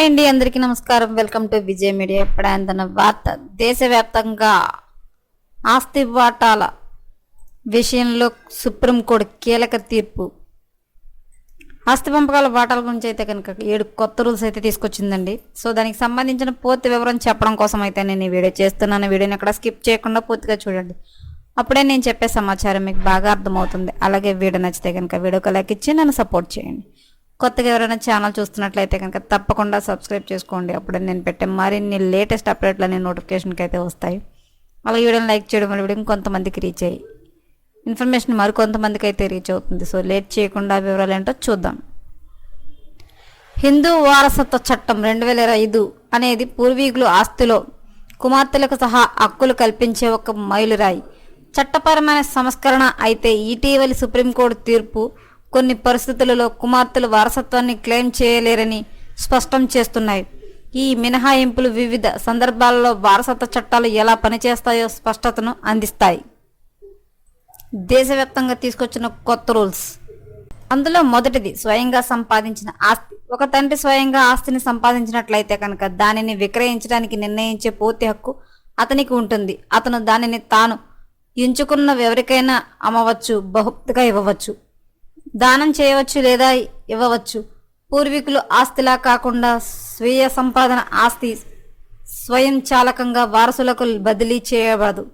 Hi అండి అందరికీ నమస్కారం. Welcome to Vijay media. ఇప్పుడంతన వార్త దేశవ్యాప్తంగా ఆస్తి వాటాల విషయంలో సుప్రీంకోర్టు కీలక తీర్పు. ఆస్తి పంపకాల వాటాల గురించి అయితే కనుక ఏడు కొత్త రూల్స్ అయితే తీసుకొచ్చిందండి. సో దానికి సంబంధించిన పూర్తి వివరం చెప్పడం కోసం అయితే నేను ఈ వీడియో చేస్తున్నాను. వీడియోని అక్కడ స్కిప్ చేయకుండా పూర్తిగా చూడండి. అప్పుడే నేను చెప్పే సమాచారం మీకు బాగా అర్థమవుతుంది. అలాగే వీడియో నచ్చితే కనుక వీడియోకి లైక్ ఇచ్చి నన్ను సపోర్ట్ చేయండి. కొత్తగా ఎవరైనా ఛానల్ చూస్తున్నట్లయితే కనుక తప్పకుండా సబ్స్క్రైబ్ చేసుకోండి. అప్పుడే నేను పెట్టే మరిన్ని లేటెస్ట్ అప్డేట్లు అనే నోటిఫికేషన్కి అయితే వస్తాయి. అలాగే వీడియోని లైక్ చేయడం వల్ల వీడియో కొంతమందికి రీచ్ అయ్యి ఇన్ఫర్మేషన్ మరికొంతమందికి అయితే రీచ్ అవుతుంది. సో లేట్ చేయకుండా వివరాలు ఏంటో చూద్దాం. హిందూ వారసత్వ చట్టం రెండు వేల ఇరవై ఐదు అనేది పూర్వీకులు ఆస్తిలో కుమార్తెలకు సహా హక్కులు కల్పించే ఒక మైలురాయి. చట్టపరమైన సంస్కరణ అయితే ఇటీవలి సుప్రీంకోర్టు తీర్పు కొన్ని పరిస్థితులలో కుమార్తెలు వారసత్వాన్ని క్లెయిమ్ చేయలేరని స్పష్టం చేస్తున్నాయి. ఈ మినహాయింపులు వివిధ సందర్భాలలో వారసత్వ చట్టాలు ఎలా పనిచేస్తాయో స్పష్టతను అందిస్తాయి. దేశవ్యాప్తంగా తీసుకొచ్చిన కొత్త రూల్స్. అందులో మొదటిది స్వయంగా సంపాదించిన ఆస్తి. ఒక తండ్రి స్వయంగా ఆస్తిని సంపాదించినట్లయితే కనుక దానిని విక్రయించడానికి నిర్ణయించే పూర్తి హక్కు అతనికి ఉంటుంది. అతను దానిని తాను ఎంచుకున్న ఎవరికైనా అమ్మవచ్చు బహుక్తిగా ఇవ్వవచ్చు. దానం చేయవచ్చు లేదా ఇవ్వవచ్చు. పూర్వీకులు ఆస్తిలా కాకుండా స్వీయ సంపాదన ఆస్తి స్వయం చాలకంగా వారసులకు బదిలీ చేయబడదు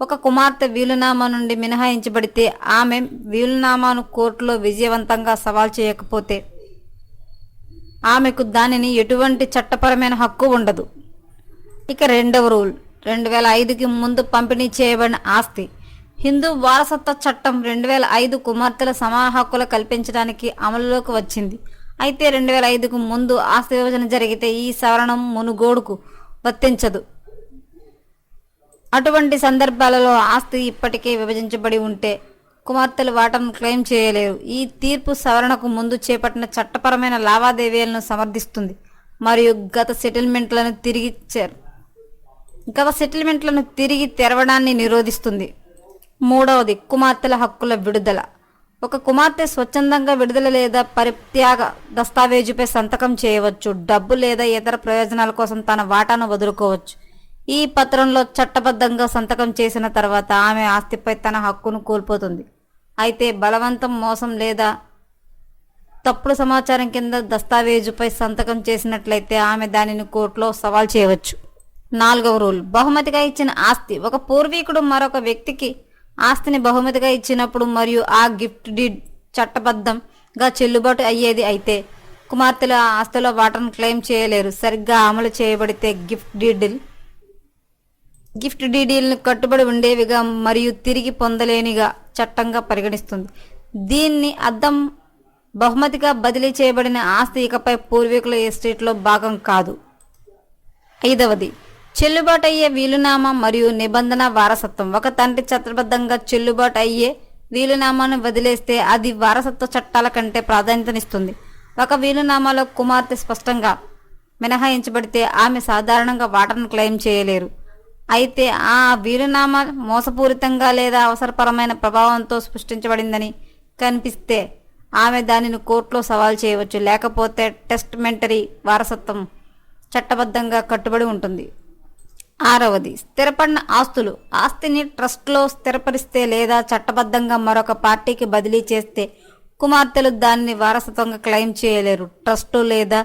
ఒక కుమార్తె వీలునామా నుండి మినహాయించబడితే ఆమె వీలునామాను కోర్టులో విజయవంతంగా సవాల్ చేయకపోతే ఆమెకు దానిని ఎటువంటి చట్టపరమైన హక్కు ఉండదు. ఇక రెండవ రూల్. రెండు వేల ఐదుకి ముందు పంపిణీ చేయబడిన ఆస్తి. హిందూ వారసత్వ చట్టం రెండు వేల ఐదు కుమార్తెల సమాన హక్కులు కల్పించడానికి అమలులోకి వచ్చింది. అయితే రెండు వేల ఐదుకు ముందు ఆస్తి విభజన జరిగితే ఈ సవరణం మునుగోడుకు వర్తించదు. అటువంటి సందర్భాలలో ఆస్తి ఇప్పటికే విభజించబడి ఉంటే కుమార్తెలు వాటాను క్లెయిమ్ చేయలేరు. ఈ తీర్పు సవరణకు ముందు చేపట్టిన చట్టపరమైన లావాదేవీలను సమర్థిస్తుంది మరియు గత సెటిల్మెంట్లను తిరిగి గత సెటిల్మెంట్లను తిరిగి తెరవడాన్ని నిరోధిస్తుంది. మూడవది కుమార్తెల హక్కుల విడుదల. ఒక కుమార్తె స్వచ్ఛందంగా విడుదల లేదా పరిత్యాగ దస్తావేజుపై సంతకం చేయవచ్చు డబ్బు లేదా ఇతర ప్రయోజనాల కోసం తన వాటాను వదులుకోవచ్చు. ఈ పత్రంలో చట్టబద్ధంగా సంతకం చేసిన తర్వాత ఆమె ఆస్తిపై తన హక్కును కోల్పోతుంది. అయితే బలవంతం మోసం లేదా తప్పుడు సమాచారం కింద దస్తావేజుపై సంతకం చేసినట్లయితే ఆమె దానిని కోర్టులో సవాల్ చేయవచ్చు. నాలుగవ రూల్. బహుమతిగా ఇచ్చిన ఆస్తి ఒక పూర్వీకుడు మరొక వ్యక్తికి ఆస్తిని బహుమతిగా ఇచ్చినప్పుడు మరియు ఆ గిఫ్ట్ డీడ్ చట్టబద్ధంగా చెల్లుబాటు అయ్యేది అయితే కుమార్తెలు ఆ ఆస్తిలో వాటాను క్లెయిమ్ చేయలేరు. సరిగ్గా అమలు చేయబడితే గిఫ్ట్ డీడిల్ గిఫ్ట్ డీడీలను కట్టుబడి ఉండేవిగా మరియు తిరిగి పొందలేనిగా చట్టంగా పరిగణిస్తుంది. దీన్ని అద్దం బహుమతిగా బదిలీ చేయబడిన ఆస్తి ఇకపై పూర్వీకుల ఎస్టేట్లో భాగం కాదు. ఐదవది చెల్లుబాటు అయ్యే వీలునామా మరియు నిబంధన వారసత్వం. ఒక తండ్రి చట్టబద్ధంగా చెల్లుబాటు అయ్యే వీలునామాను వదిలేస్తే అది వారసత్వ చట్టాల కంటే ప్రాధాన్యతనిస్తుంది. ఒక వీలునామాలో కుమార్తె స్పష్టంగా మినహాయించబడితే ఆమె సాధారణంగా వాటర్ను క్లెయిమ్ చేయలేరు. అయితే ఆ వీలునామా మోసపూరితంగా లేదా అవసరపరమైన ప్రభావంతో సృష్టించబడిందని కనిపిస్తే ఆమె దానిని కోర్టులో సవాల్ చేయవచ్చు. లేకపోతే టెస్ట్మెంటరీ వారసత్వం చట్టబద్ధంగా కట్టుబడి ఉంటుంది. ఆరవది స్థిరపడిన ఆస్తులు. ఆస్తిని ట్రస్ట్లో స్థిరపరిస్తే లేదా చట్టబద్ధంగా మరొక పార్టీకి బదిలీ చేస్తే కుమార్తెలు దానిని వారసత్వంగా క్లెయిమ్ చేయలేరు. ట్రస్టు లేదా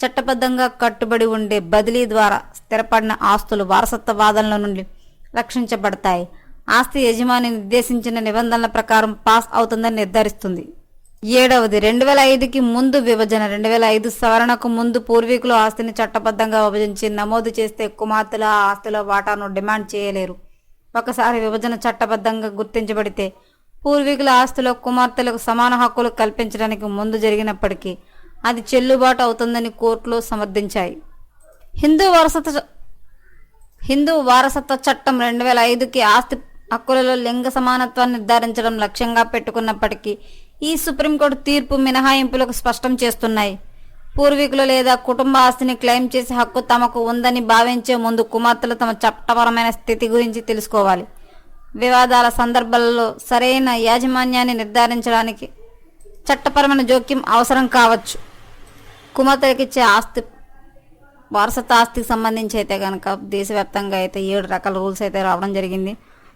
చట్టబద్ధంగా కట్టుబడి ఉండే బదిలీ ద్వారా స్థిరపడిన ఆస్తులు వారసత్వ వాదనల నుండి రక్షించబడతాయి. ఆస్తి యజమాని నిర్దేశించిన నిబంధనల ప్రకారం పాస్ అవుతుందని నిర్ధారిస్తుంది. ఏడవది. రెండు వేల ఐదుకి ముందు విభజన రెండు వేల ఐదు సవరణకు ముందు పూర్వీకులు ఆస్తిని చట్టబద్ధంగా విభజించి నమోదు చేస్తే కుమార్తెలు ఆస్తిలో వాటాను డిమాండ్ చేయలేరు. ఒకసారి విభజన చట్టబద్ధంగా గుర్తించబడితే పూర్వీకుల ఆస్తిలో కుమార్తెలకు సమాన హక్కులు కల్పించడానికి ముందు జరిగినప్పటికీ అది చెల్లుబాటు అవుతుందని కోర్టులో సమర్థించాయి. హిందూ వారసత్వ చ- హిందూ వారసత్వ చట్టం రెండు వేల ఐదుకి ఆస్తి హక్కులలో లింగ సమానత్వాన్ని నిర్ధారించడం లక్ష్యంగా పెట్టుకున్నప్పటికీ ఈ సుప్రీంకోర్టు తీర్పు మినహాయింపులకు స్పష్టం చేస్తున్నాయి. పూర్వీకులు లేదా కుటుంబ ఆస్తిని క్లెయిమ్ చేసే హక్కు తమకు ఉందని భావించే ముందు కుమార్తెలు తమ చట్టపరమైన స్థితి గురించి తెలుసుకోవాలి. వివాదాల సందర్భాలలో సరైన యాజమాన్యాన్ని నిర్ధారించడానికి చట్టపరమైన జోక్యం అవసరం కావచ్చు. కుమార్తెలకిచ్చే ఆస్తి వారసత్వ ఆస్తికి సంబంధించి అయితే కనుక దేశవ్యాప్తంగా అయితే ఏడు రకాల రూల్స్ అయితే రావడం జరిగింది.